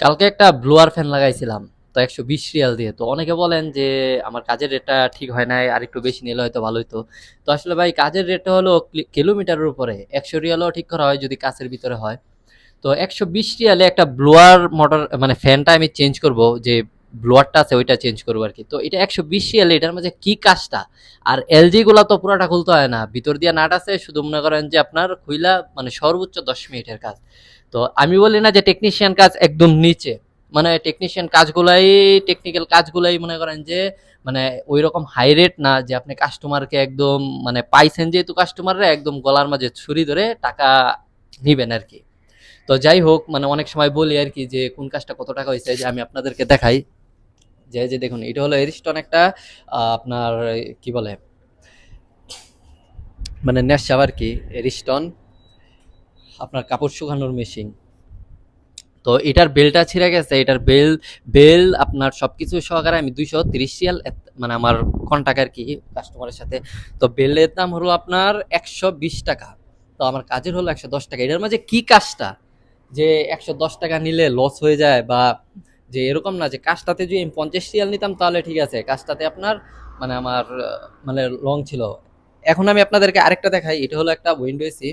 কালকে একটা blower fan লাগাইছিলাম, তো একশো বিশ রিয়াল দিয়ে। তো অনেকে বলেন যে, আমার কাজের রেটটা ঠিক হয় নাই, আর একটু বেশি নিলে হয়তো ভালো হতো তো আসলে ভাই, কাজের রেটটা হলো কিলোমিটারের উপরে। একশো রিয়ালও ঠিক করা হয় যদি কাছের ভিতরে হয়। তো একশো বিশ রিয়ালে একটা ব্লোয়ার মোটর মানে ফ্যানটা আমি চেঞ্জ করব, যে ব্লোয়ারটা আছে ওইটা চেঞ্জ করব আর কি তো এটা একশো বিশ রিয়ালে, এটার মাঝে কি কাজটা? আর এলজি গুলা তো পুরোটা খুলতে হয় না। ভিতর দিয়ে নাট আছে, শুধু মনে করেন যে আপনার খুইলা মানে সর্বোচ্চ দশ মিনিটের কাজ। তো আমি বলি না যে টেকনিশিয়ান কাজ একদম নিচে। মানে টেকনিশিয়ান কাজগুলাই টেকনিক্যাল কাজগুলাই মনে করেন যে মানে ওই রকম হাই রেট না যে আপনি কাস্টমারকে একদম মানে পাইছেন যেহেতু কাস্টমাররা একদম গলার মাঝে ছুরি ধরে টাকা নিবেন আর কি তো যাই হোক মানে অনেক সময় বলি আর কি যে, কোন কাজটা কত টাকা হয়েছে যে আমি আপনাদেরকে দেখাই। যে যে দেখুন, এটা হলো এরিস্টন একটা আপনার, কি বলে? মানে নেশাব আর কি এরিস্টন আপনার কাপড় শুকানোর মেশিন তো এটার বেলটা ছিঁড়ে গেছে, এটার বেল বেল আপনার সব কিছু সহকারে আমি দুইশো তিরিশ রিয়াল মানে আমার কন্টাক্ট আর কি কাস্টমারের সাথে। তো বেলের দাম হলো আপনার একশো বিশ টাকা। তো আমার কাজের হলো একশো দশ টাকা। এটার মাঝে কি কাজটা? যে একশো দশ টাকা নিলে লস হয়ে যায় বা যে এরকম না যে কাজটাতে যদি আমি পঞ্চাশ রিয়াল নিতাম তাহলে ঠিক আছে। কাজটাতে আপনার মানে আমার মানে লং ছিল। এখন আমি আপনাদেরকে আরেকটা দেখাই। এটা হলো একটা উইন্ডো এসি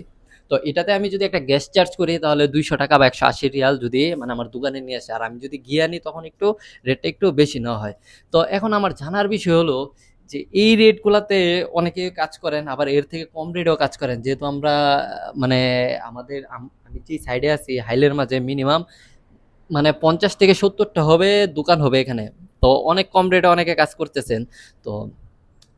তো এটাতে আমি যদি একটা গ্যাস চার্জ করি, তাহলে দুইশো টাকা বা একশো আশি রিয়াল যদি মানে আমার দোকানে নিয়ে আসে। আর আমি যদি গিয়ে আনি, তখন একটু রেটটা একটু বেশি নেওয়া হয়। তো এখন আমার জানার বিষয় হলো যে, এই রেটগুলাতে অনেকে কাজ করেন, আবার এর থেকে কম রেটেও কাজ করেন। যেহেতু আমরা মানে আমাদের, আমি যে সাইডে আছি, হাইলের মাঝে মিনিমাম মানে পঞ্চাশ থেকে সত্তরটা হবে, দোকান হবে এখানে। তো অনেক কম রেটে অনেকে কাজ করতেছেন। তো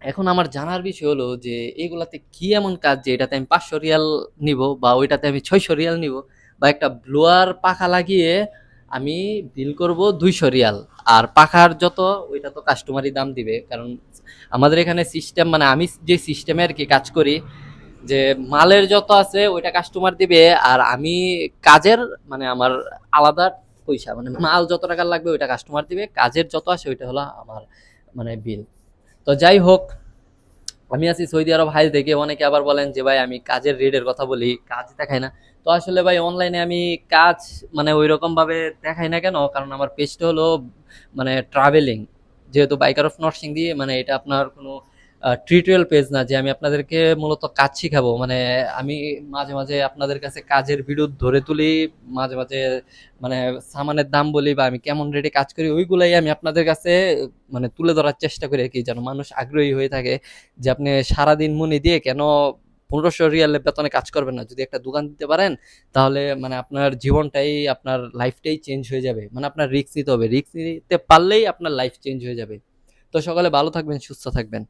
এখন আমার জানার বিষয় হলো যে, এগুলাতে কি এমন কাজ যে, এটাতে আমি পাঁচশো রিয়াল নিব বা ওইটাতে আমি ছয়শো রিয়াল নিব বা একটা ব্লোয়ার পাখা লাগিয়ে আমি বিল করব দুইশো রিয়াল। আর পাখার যত, ওইটা তো কাস্টমারই দাম দিবে। কারণ আমাদের এখানে সিস্টেম মানে আমি যে সিস্টেমে আর কি কাজ করি, যে মালের যত আছে, ওইটা কাস্টমার দিবে আর আমি কাজের মানে আমার আলাদা পয়সা। মানে মাল যত টাকা লাগবে, ওইটা কাস্টমার দিবে। কাজের যত আসে ওইটা হলো আমার মানে বিল। তো যাই হোক, আমি আছি সৌদি আরব হাইজ দেখে অনেকে আবার বলেন যে, ভাই, আমি কাজের রেডের কথা বলি। কাজ দেখাই না। তো আসলে ভাই অনলাইনে আমি কাজ মানে ওই রকমভাবে দেখাই না কেন? কারণ আমার পেজটা হলো মানে ট্রাভেলিং যেহেতু বাইকার অফ নার্সিং দিয়ে মানে এটা আপনার কোনো টিউটোরিয়াল পেজ না, যে আমি আপনাদেরকে মূলত কাজ শিখাবো। মানে আমি মাঝে মাঝে আপনাদের কাছে কাজের ভিডিও ধরে তুলি, মাঝে মাঝে মানে সামানের দাম বলি বা আমি কেমন রেটে কাজ করি, ওইগুলাই আমি আপনাদের কাছে মানে তুলে ধরার চেষ্টা করি আর কি, যেন মানুষ আগ্রহী হয়ে থাকে যে আপনি সারাদিন মনে দিয়ে কেন পনেরোশো রিয়ালের বেতনে কাজ করবেন না। যদি একটা দোকান দিতে পারেন, তাহলে মানে আপনার জীবনটাই, আপনার লাইফটাই চেঞ্জ হয়ে যাবে। মানে আপনার রিক্স নিতে হবে। রিক্স নিতে পারলেই আপনার লাইফ চেঞ্জ হয়ে যাবে। তো সকালে ভালো থাকবেন, সুস্থ থাকবেন।